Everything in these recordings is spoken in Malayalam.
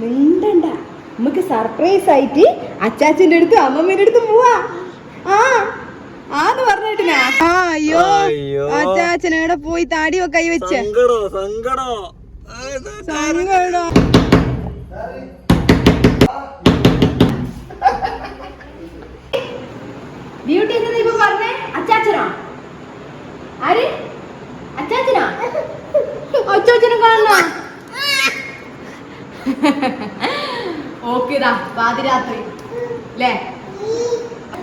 മിണ്ടണ്ട. നമുക്ക് സർപ്രൈസ് ആയിട്ട് അച്ചാച്ചന്റെ അടുത്ത് അമ്മമ്മേന്റെ അടുത്ത് പോവാ. ആ ആന്ന് പറഞ്ഞിട്ടിനാ ആ അയ്യോ അയ്യോ. അച്ചാച്ചൻ എവിടെ പോയി താടിയോ കൈ വെച്ച? സങ്കടോ സങ്കടോ. സങ്കടം ബ്യൂട്ടി എന്താ ഇപ്പൊ പറഞ്ഞേ അച്ചാച്ചനാ ആര് അച്ചാച്ചനാ അച്ചാച്ചനെ കാണണ ഓക്കേതാ പാതിരാത്രി അല്ലേ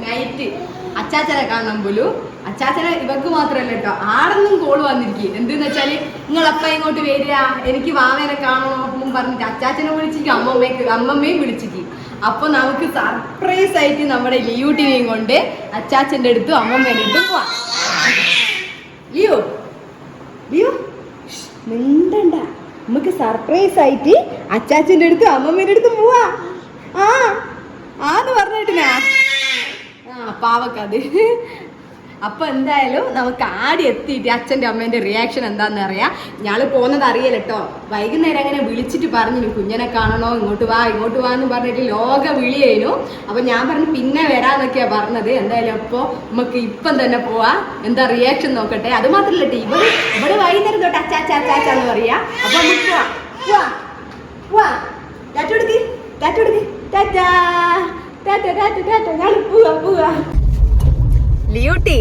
നൈറ്റ് അച്ചാച്ചനെ കാണണം പോലും. അച്ചാച്ചനെ ഇവക്ക് മാത്രല്ല കേട്ടോ ആടെന്നും കോൾ വന്നിരിക്കും. എന്തെന്ന് വെച്ചാൽ നിങ്ങളപ്പ ഇങ്ങോട്ട് വരിക എനിക്ക് വാവേനെ കാണണോ എന്നും പറഞ്ഞിട്ട് അച്ചാച്ചനെ വിളിച്ചിട്ട് അമ്മമ്മയ്ക്ക് അമ്മമ്മയും വിളിച്ചിട്ട് അപ്പൊ നമുക്ക് സർപ്രൈസ് ആയിട്ട് നമ്മുടെ ലിയു ടിവിയും കൊണ്ട് അച്ചാച്ചന്റെ അടുത്തും അമ്മമ്മേനെ അടുത്തും പോവാം. ലിയോ ലിയോ മിണ്ടണ്ട. നമുക്ക് സർപ്രൈസ് ആയിട്ട് അച്ചാച്ചന്റെ അടുത്തും അമ്മമ്മേന്റെ അടുത്തും പോവാ. ആ ആന്ന് പറഞ്ഞിട്ടിനാ? ആ പാവക്കത്. അപ്പൊ എന്തായാലും നമുക്ക് ആടി എത്തിയിട്ട് അച്ഛന്റെ അമ്മേന്റെ റിയാക്ഷൻ എന്താന്ന് അറിയാം. ഞാൾ പോകുന്നത് അറിയില്ല കേട്ടോ വൈകുന്നേരം അങ്ങനെ വിളിച്ചിട്ട് പറഞ്ഞു കുഞ്ഞനെ കാണണോ? ഇങ്ങോട്ട് വാ ഇങ്ങോട്ട് വാ എന്ന് പറഞ്ഞിട്ട് ലോക വിളിയേനു. അപ്പൊ ഞാൻ പറഞ്ഞു പിന്നെ വരാന്നൊക്കെയാ പറഞ്ഞത്. എന്തായാലും അപ്പോ നമുക്ക് ഇപ്പം തന്നെ പോവാ. എന്താ റിയാക്ഷൻ നോക്കട്ടെ? അത് മാത്രല്ല ടീവ് ഇവിടെ വൈകുന്നേരം തൊട്ട് അച്ചാച്ച എന്ന് പറയാ. അപ്പൊ നമുക്ക് പോവാ. പോവാ. ടാറ്റ ടാറ്റ ടാറ്റ ഞാൻ പോവാ പോവാ ലിയൂട്ടി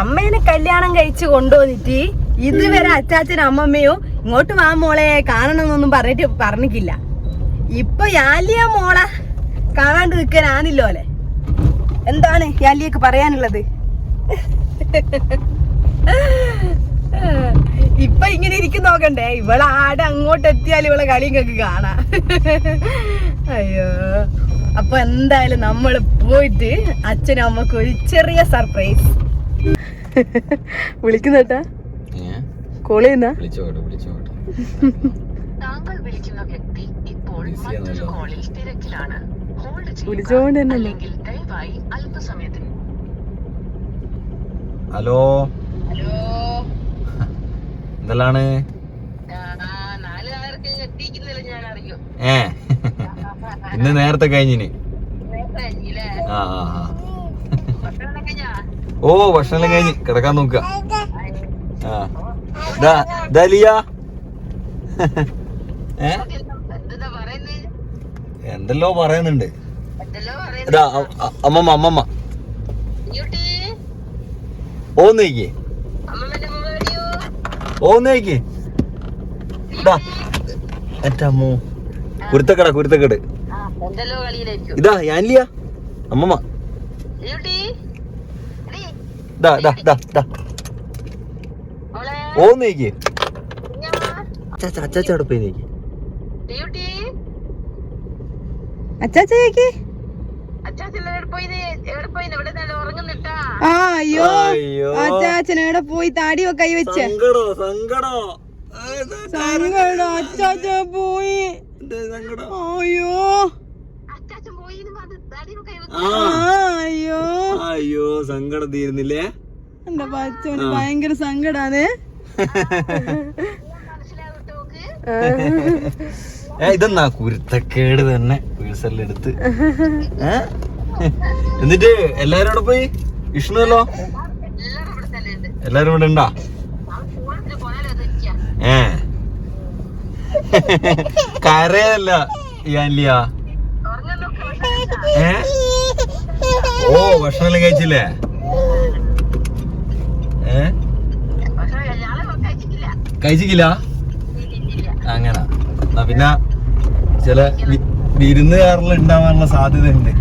അമ്മേനെ കല്യാണം കഴിച്ചു കൊണ്ടുവന്നിട്ട് ഇതുവരെ അച്ചാച്ചനും അമ്മമ്മയോ ഇങ്ങോട്ട് വാ മോളെ കാണണമെന്നൊന്നും പറഞ്ഞിട്ട് പറഞ്ഞിട്ടില്ല. ഇപ്പൊ യാലിയ മോളെ കാണാണ്ട് നിൽക്കാനാണില്ലോലെ അല്ലെ എന്താണ് യാലിയൊക്കെ പറയാനുള്ളത്? ഇപ്പൊ ഇങ്ങനെ ഇരിക്കും നോക്കണ്ടേ. ഇവളെ ആടെ അങ്ങോട്ട് എത്തിയാൽ ഇവളെ കളി ഇങ്ങക്ക് കാണാം. അയ്യോ. അപ്പൊ എന്തായാലും നമ്മൾ പോയിട്ട് അച്ഛനും അമ്മയ്ക്ക് ഒരു ചെറിയ സർപ്രൈസ് വിളിക്കുന്നട്ടാ കോൾ ചെയ്യുന്ന? വിളിച്ചോട്ടെ വിളിച്ചോട്ടെ. താങ്കൾ വിളിക്കുന്ന വ്യക്തി ഇപ്പോൾ Busy മറ്റൊരു ആണല്ലോ. കോളിൽ തിരക്കിലാണ്. വിളിച്ചോണ്ട് ദയവായി ഹലോ? ഹലോ? എന്തെല്ലാണ്? ഏ? ഇന്ന് നേരത്തെ കഴിഞ്ഞിന്? ആ ആ ആ. ഓ ഭക്ഷണം കഴിഞ്ഞ് കിടക്കാൻ നോക്കുക. ആ. ഏ? എന്തെല്ലോ പറയുന്നുണ്ട്. അമ്മമ്മ അമ്മമ്മ. ഓന്നേക്ക് ഓന്നേക്ക് ഇതാ എന്റെ അമ്മോ. കുരുത്തക്കട കുരുത്തക്കട്. ഇതാ ഞാനില്ല അമ്മമ്മ. ദാ ദാ ഓന്നേക്ക് കുഞ്ഞാ, അച്ചാച്ച അച്ചാച്ച ബ്യൂട്ടി അച്ചാച്ചേക്ക് ആ അയ്യോ. അച്ചാച്ചൻ എവിടെ പോയി? താടി കൈ വെച്ച്. സങ്കടോ സങ്കടോ. സങ്കടം അച്ചാച്ച പോയി? അയ്യോ. അച്ചാച്ചൻ പോയി തടി ആ. ആ അയ്യോ. അയ്യോ സങ്കടം തീരുന്നില്ലേ എന്റെ പച്ചോന് ഭയങ്കര സങ്കടാണ് ഇതെന്നാ കുരുത്തക്കേട് തന്നെ? വീഴ്സല്ലെടുത്ത് എടുത്ത് എന്നിട്ട് എല്ലാരും അവിടെ പോയി? വിഷ്ണുവല്ലോ? എല്ലാരും ഇവിടെ ഉണ്ട്? ഏ. കരയല്ല കഴിച്ചാ? ഏ? ഓ ഭക്ഷണമെല്ലാം കഴിച്ചില്ലേ? ഏ? കഴിച്ചില്ല അങ്ങനെ. എന്നാ പിന്നെ ചില വിരുന്നുകാരിൽ ഉണ്ടാവാനുള്ള സാധ്യത ഉണ്ട്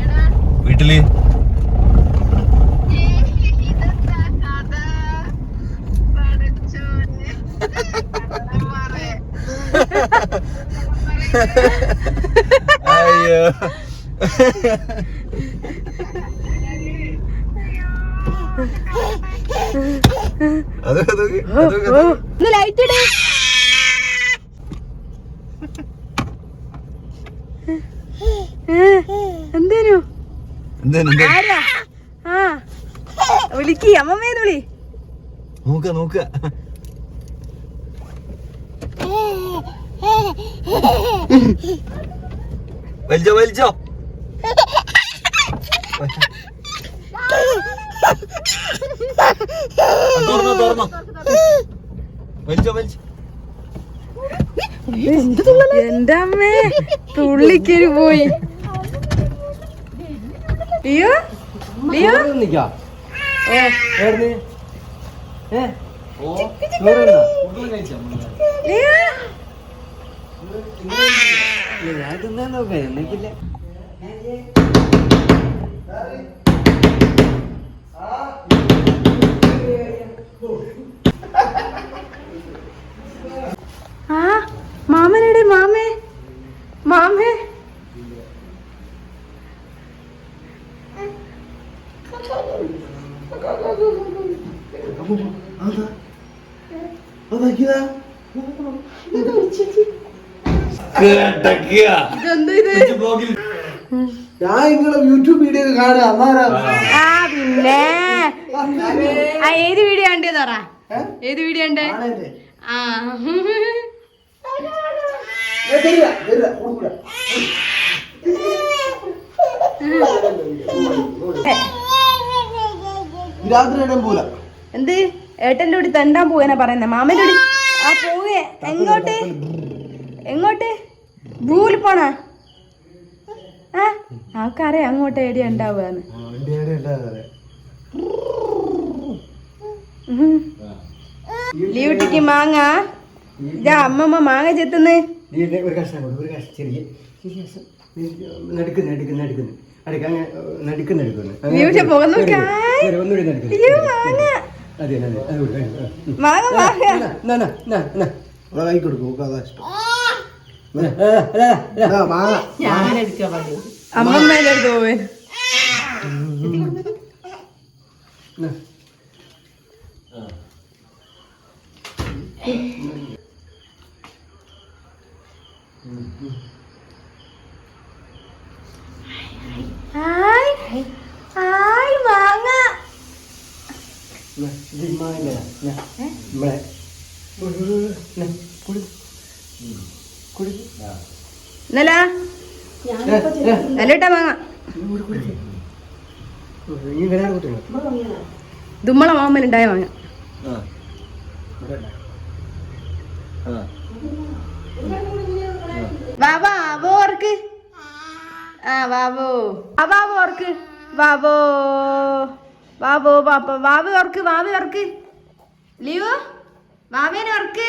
എടാ. വീട്ടിൽ? അയ്യോ. അത് അത് അത് അത്. ലൈറ്റ് ഇടേ. എന്തേനു? ആരാ? ആ. വിളിക്ക് അമ്മമ്മേന്ന് വിളി. നോക്ക നോക്ക. വലിച്ചോ വലിച്ചോ. തുറന്നോ തുറന്നോ. വലിച്ചോ വലിച്ചോ. എന്റെ അമ്മേ തുള്ളിക്കരി പോയി. ലിയോ? ലിയോ? നിക്കാം ഏ, എവിടുന്ന്? ഏ? ഓ. ലിയോ? ഞാൻ തിന്നാൻ നോക്കാം എന്നിക്കില്ല. ഇത്? ഞാൻ നിങ്ങളെ യൂട്യൂബ് വീഡിയോ കാണാ പിന്നെ. ആ ഏത് വീഡിയോ ഉണ്ട് പറ. ഏത് വീഡിയോ ഉണ്ട് ആ. രാത്രി പോല. എന്ത്? ഏട്ടന്റെ കൂടി തെണ്ടാൻ പോകാനാ പറയുന്നത് മാമന്റെ കൂടി ആ പോവേ. എങ്ങോട്ട്? എങ്ങോട്ട്? ബ്രൂവിൽ പോണാ? ആ ആൾക്കറിയാം അങ്ങോട്ട് ഏടിയ ഉണ്ടാവുകയെന്ന് ലീവിട്ടിക്ക് മാങ്ങ. ഇതാ അമ്മമ്മ മാങ്ങ ചെത്തുന്ന്. ഒരു കഷ്ണം ഒരു കഷ്ണം ചെറിയ. നടുക്കുന്നു നടുക്കുന്നു നടുക്കുന്നു. നടുക്കുന്നു ഒന്നുകൂടി നടുക്കുന്നു അതെ അതെ അത് കൊടുക്ക്, അത് കൊടുക്ക്. ഉം. മാങ്ങ മാങ്ങ എന്നാ, എന്നാ, എന്നാ, എന്നാ. ഇവിടെ കൈ കൊടുക്കും ഓക്ക് അതാ ഇഷ്ടം എന്നാ, ആ, അതാ, അതാ, മാങ്ങ അമ്മമ്മേന്റെ അടുത്ത് പോവാൻ എന്നാ. ഹായ് ഹായ് മാങ്ങ എന്നാ, ഇത് ഇമ്മാതിരിയാ. എന്നാ, നമ്മളെ. എന്നല്ല നല്ലിട്ടാ മാങ്ങ ദുമ്മള മാമ്മലുണ്ടായ മാങ്ങ ആ. ഓർക്ക്. ആ ഓർക്ക്. ബാബോ ബാബോ ബാപ്പ വാവ് ഓർക്ക് വാവ് ഓർക്ക് ലീവ്? വാവേനെ ഓർക്ക്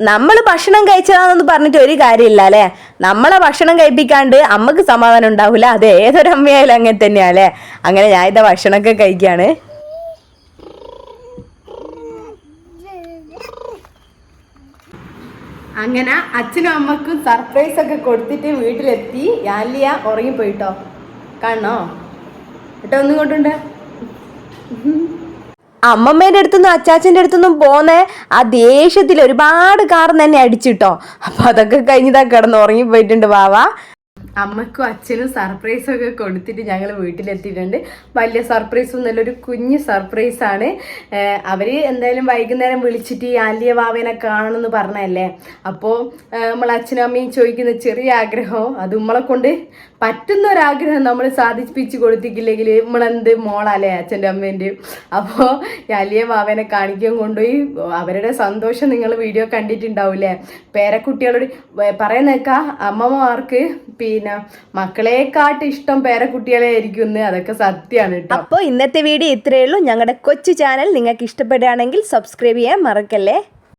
നമ്മൾ ഭക്ഷണം കഴിച്ചതാണെന്ന് പറഞ്ഞിട്ട് ഒരു കാര്യമില്ല അല്ലേ? നമ്മളെ ഭക്ഷണം കഴിപ്പിക്കാണ്ട് അമ്മയ്ക്ക് സമാധാനം ഉണ്ടാവില്ല അത് ഏതൊരമ്മയായാലും അങ്ങനെ തന്നെയാ അല്ലേ? അങ്ങനെ ഞാൻ ഇതാ ഭക്ഷണമൊക്കെ കഴിക്കാണ്. അങ്ങനെ അച്ഛനും അമ്മക്കും സർപ്രൈസ് ഒക്കെ കൊടുത്തിട്ട് വീട്ടിലെത്തി. യാലിയ ഉറങ്ങിപ്പോയിട്ടോ? കാണണോ? ഏട്ടോ ഒന്നും കൊണ്ടുണ്ട് അമ്മമ്മേന്റെ അടുത്തുനിന്നും അച്ചാച്ചന്റെ അടുത്തുനിന്നും പോന്നെ ആ ദേഷ്യത്തിൽ ഒരുപാട് കാർ തന്നെ അടിച്ചിട്ടോ. അപ്പൊ അതൊക്കെ കഴിഞ്ഞതാ കിടന്ന് ഉറങ്ങി പോയിട്ടുണ്ട് വാവ. അമ്മക്കും അച്ഛനും സർപ്രൈസ് ഒക്കെ കൊടുത്തിട്ട് ഞങ്ങൾ വീട്ടിലെത്തിയിട്ടുണ്ട്. വലിയ സർപ്രൈസ് നല്ലൊരു ഒരു കുഞ്ഞ് സർപ്രൈസ് ആണ്. അവർ എന്തായാലും വൈകുന്നേരം വിളിച്ചിട്ട് ഈ ആലിയ വാവേനെ കാണണമെന്ന് പറഞ്ഞല്ലേ അപ്പോൾ നമ്മൾ അച്ഛനും അമ്മയും ചോദിക്കുന്ന ചെറിയ ആഗ്രഹം അത് നമ്മളെ കൊണ്ട് പറ്റുന്ന ഒരാഗ്രഹം നമ്മൾ സാധിപ്പിച്ച് കൊടുത്തിട്ടില്ലെങ്കിൽ നമ്മളെന്ത് മോളല്ലേ അച്ഛന്റെ അമ്മേന്റെയും? അപ്പോൾ അലിയ വാവേനെ കാണിക്കുകയും കൊണ്ടുപോയി അവരുടെ സന്തോഷം നിങ്ങൾ വീഡിയോ കണ്ടിട്ടുണ്ടാവില്ലേ? പേരക്കുട്ടികളോട് പറയുന്നേക്കാ അമ്മമാർക്ക് പിന്നെ മക്കളെക്കാട്ട് ഇഷ്ടം പേരക്കുട്ടികളെ ആയിരിക്കും അതൊക്കെ സത്യമാണ് കേട്ടോ. അപ്പോൾ ഇന്നത്തെ വീഡിയോ ഇത്രയേ ഉള്ളൂ. ഞങ്ങളുടെ കൊച്ചു ചാനൽ നിങ്ങൾക്ക് ഇഷ്ടപ്പെടുകയാണെങ്കിൽ സബ്സ്ക്രൈബ് ചെയ്യാൻ മറക്കല്ലേ?